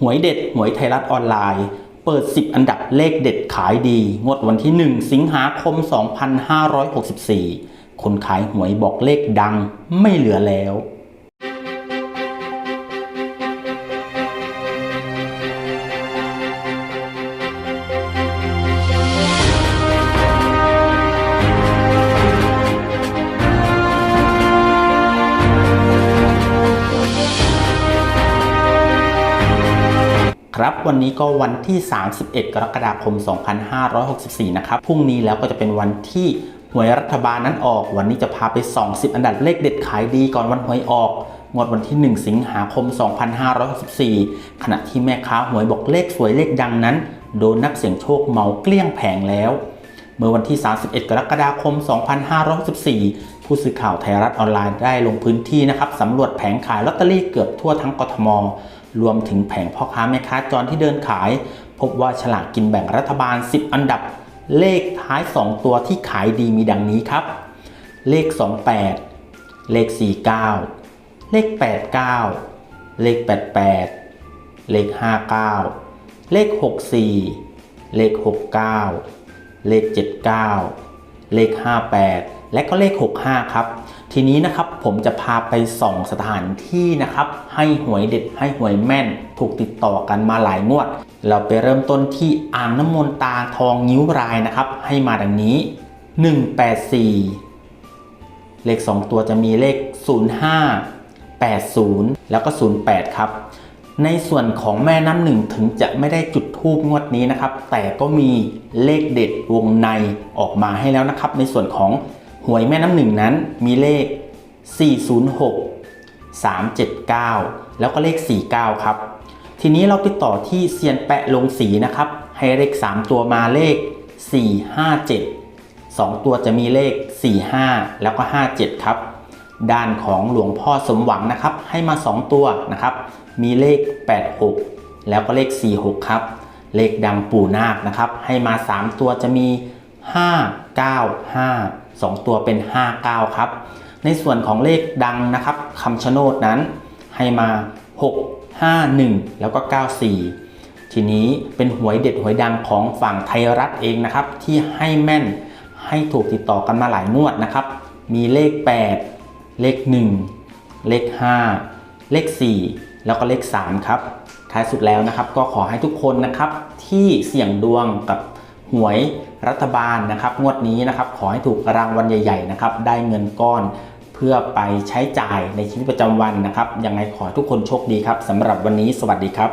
หวยเด็ดหวยไทยรัฐออนไลน์ เปิด 10 อันดับเลขเด็ดขายดี งวดวันที่ 1 สิงหาคม 2564 คนขายหวยบอกเลขดังไม่เหลือแล้ว ครับวันนี้ก็วันที่ 31 กรกฎาคม 2564 นะครับพรุ่งนี้แล้วก็จะเป็นวันที่หวยรัฐบาลนั้นออก วันนี้จะพาไปส่อง10อันดับเลขเด็ดขายดีก่อนวันหวยออกงวดวันที่ 1 สิงหาคม 2564 ขณะที่แม่ค้าหวยบอกเลขสวยเลขดังนั้น โดนนักเสี่ยงโชคเมาเกลี้ยงแผงแล้ว เมื่อวันที่ 31 กรกฎาคม 2564 ผู้สื่อข่าวไทยรัฐออนไลน์ได้ลงพื้นที่นะครับสำรวจแผงขายลอตเตอรี่เกือบทั่วทั้งกทม รวมถึงแผงพ่อค้าแม่ค้าจรที่เดินขาย พบว่าฉลากกินแบ่งรัฐบาล 10 อันดับ เลขท้าย 2 ตัวที่ขายดีมีดังนี้ครับ เลข 28 เลข 49 เลข 89 เลข 88 เลข 59 เลข 64 เลข 69 เลข 79 เลข 58 และก็เลข 65 ครับ ทีนี้นะครับผมจะพาไปส่องสถานที่นะครับ ให้หวยเด็ดให้หวยแม่น ถูกติดต่อกันมาหลายงวด เราไปเริ่มต้นที่อ่างน้ำมนต์ตาทองนิ้วรายนะครับ ให้มาดังนี้ 184 เลข 2 ตัวจะมีเลข 05 80 แล้วก็ 08 ครับในส่วนของแม่น้ำหนึ่งถึงจะไม่ได้จุดทูบงวดนี้นะครับ แต่ก็มีเลขเด็ดวงในออกมาให้แล้วนะครับ ในส่วนของ หวยแม่น้ำหนึ่งนั้นมีเลข 406 379 แล้วก็เลข 49 ครับ ทีนี้เราไปต่อที่เซียนแปะลงสีนะครับ ให้เลข 3 ตัวมาเลข 457 2 ตัวจะมีเลข 45 แล้วก็ 57 ครับ ด้านของหลวงพ่อสมหวังนะครับ ให้มา 2 ตัวนะครับ มีเลข 86 แล้วก็เลข 46 ครับ เลขดังปู่นาคนะครับ ให้มา 3 ตัวจะมี 595 2 ตัวเป็น 59 ครับ ในส่วนของเลขดังนะครับคำชะโนดนั้น ให้มา 6 5 1 แล้วก็ 94 ทีนี้เป็นหวยเด็ดหวยดังของฝั่งไทยรัฐเองนะครับ ที่ให้แม่นให้ถูกติดต่อกันมาหลายงวดนะครับ มีเลข 8 เลข 1 เลข 5 เลข 4 แล้วก็เลข 3 ครับ ท้ายสุดแล้วนะครับ ก็ขอให้ทุกคนนะครับที่เสี่ยงดวงกับหวย รัฐบาลนะครับงวดนี้นะครับขอให้ถูกรางวัลใหญ่ๆนะครับได้เงินก้อนเพื่อไปใช้จ่ายในชีวิตประจำวันนะครับยังไงขอทุกคนโชคดีครับสำหรับวันนี้สวัสดีครับ